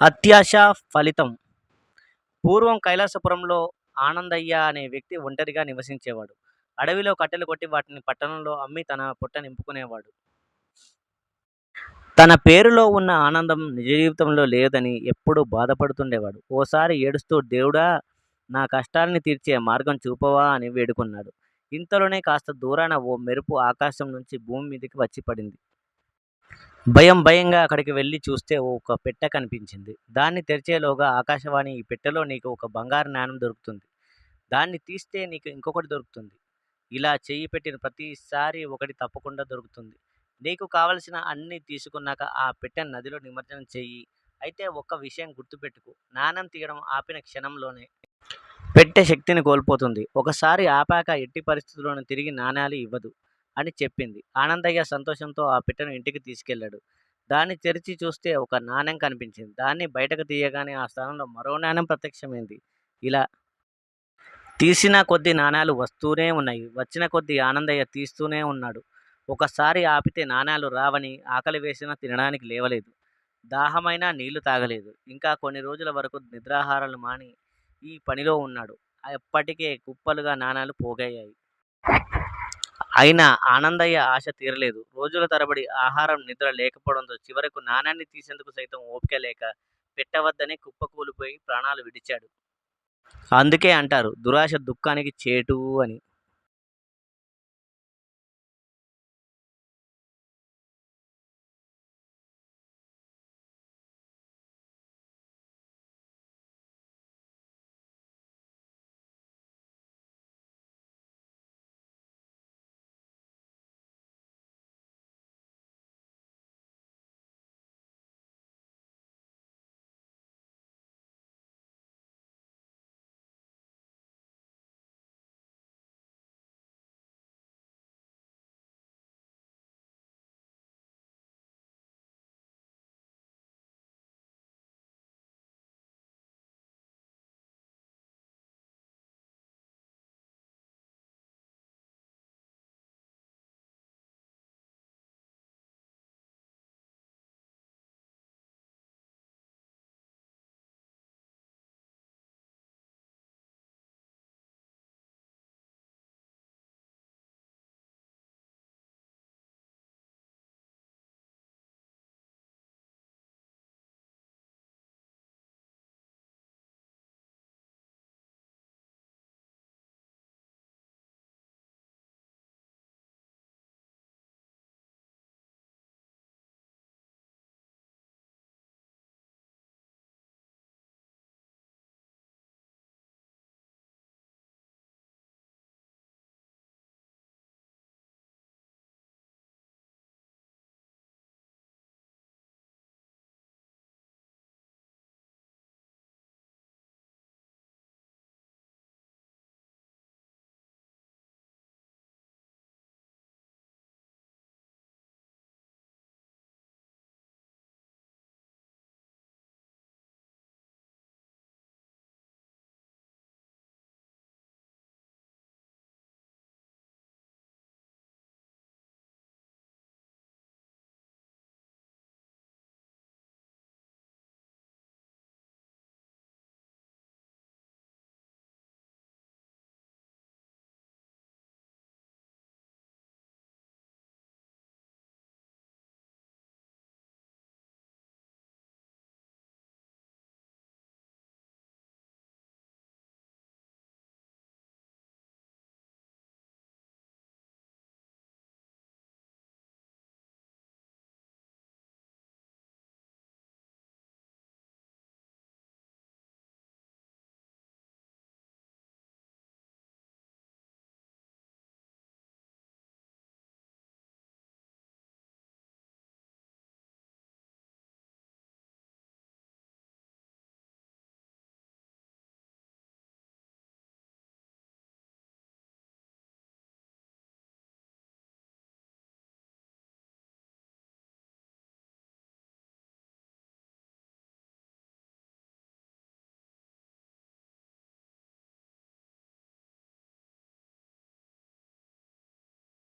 అత్యాశ ఫలితం పూర్వం కైలాసపురంలో ఆనందయ్య అనే వ్యక్తి ఒంటరిగా నివసించేవాడు. అడవిలో కట్టెలు కొట్టి వాటిని పట్టణంలో అమ్మి తన పొట్ట నింపుకునేవాడు. తన పేరులో ఉన్న ఆనందం నిజ జీవితంలో లేదని ఎప్పుడూ బాధపడుతుండేవాడు. ఓసారి ఏడుస్తూ దేవుడా! నా కష్టాన్ని తీర్చే మార్గం చూపవా అని వేడుకున్నాడు. ఇంతలోనే కాస్త దూరాన ఓ మెరుపు ఆకాశం నుంచి భూమి మీదికి వచ్చి పడింది. భయం భయంగా అక్కడికి వెళ్ళి చూస్తే ఒక పెట్టె కనిపించింది. దాన్ని తెరిచేలోగా ఆకాశవాణి ఈ పెట్టెలో నీకు ఒక బంగారు నాణెం దొరుకుతుంది. దాన్ని తీస్తే నీకు ఇంకొకటి దొరుకుతుంది. ఇలా చెయ్యి పెట్టిన ప్రతిసారి ఒకటి తప్పకుండా దొరుకుతుంది. నీకు కావలసిన అన్నీ తీసుకున్నాక ఆ పెట్టెను నదిలో నిమజ్జనం చెయ్యి. అయితే ఒక్క విషయం గుర్తుపెట్టుకు నాణెం తీయడం ఆపిన క్షణంలోనే పెట్టె శక్తిని కోల్పోతుంది. ఒకసారి ఆపాక ఎట్టి పరిస్థితుల్లోనూ తిరిగి నాణాలు ఇవ్వదు అని చెప్పింది. ఆనందయ్య సంతోషంతో ఆ పిట్టను ఇంటికి తీసుకెళ్ళాడు. దాన్ని తెరిచి చూస్తే ఒక నాణెం కనిపించింది. దాన్ని బయటకు తీయగానే ఆ స్థానంలో మరో నాణెం ప్రత్యక్షమైంది. ఇలా తీసిన కొద్ది నాణేలు వస్తూనే ఉన్నాయి. వచ్చిన కొద్ది ఆనందయ్య తీస్తూనే ఉన్నాడు. ఒకసారి ఆపితే నాణేలు రావని ఆకలి వేసినా తినడానికి లేవలేదు. దాహమైనా నీళ్ళు తాగలేదు. ఇంకా కొన్ని రోజుల వరకు నిద్రాహారాలు మాని ఈ పనిలో ఉన్నాడు. ఎప్పటికే కుప్పలుగా నాణాలు పోగయ్యాయి. అయినా ఆనందయ్య ఆశ తీరలేదు. రోజుల తరబడి ఆహారం, నిద్ర లేకపోవడంతో చివరకు నాణాన్ని తీసేందుకు సైతం ఓపిక లేక పెట్టవద్దనే కుప్పకూలిపోయి ప్రాణాలు విడిచాడు. అందుకే అంటారు దురాశ దుఃఖానికి చేటు అని.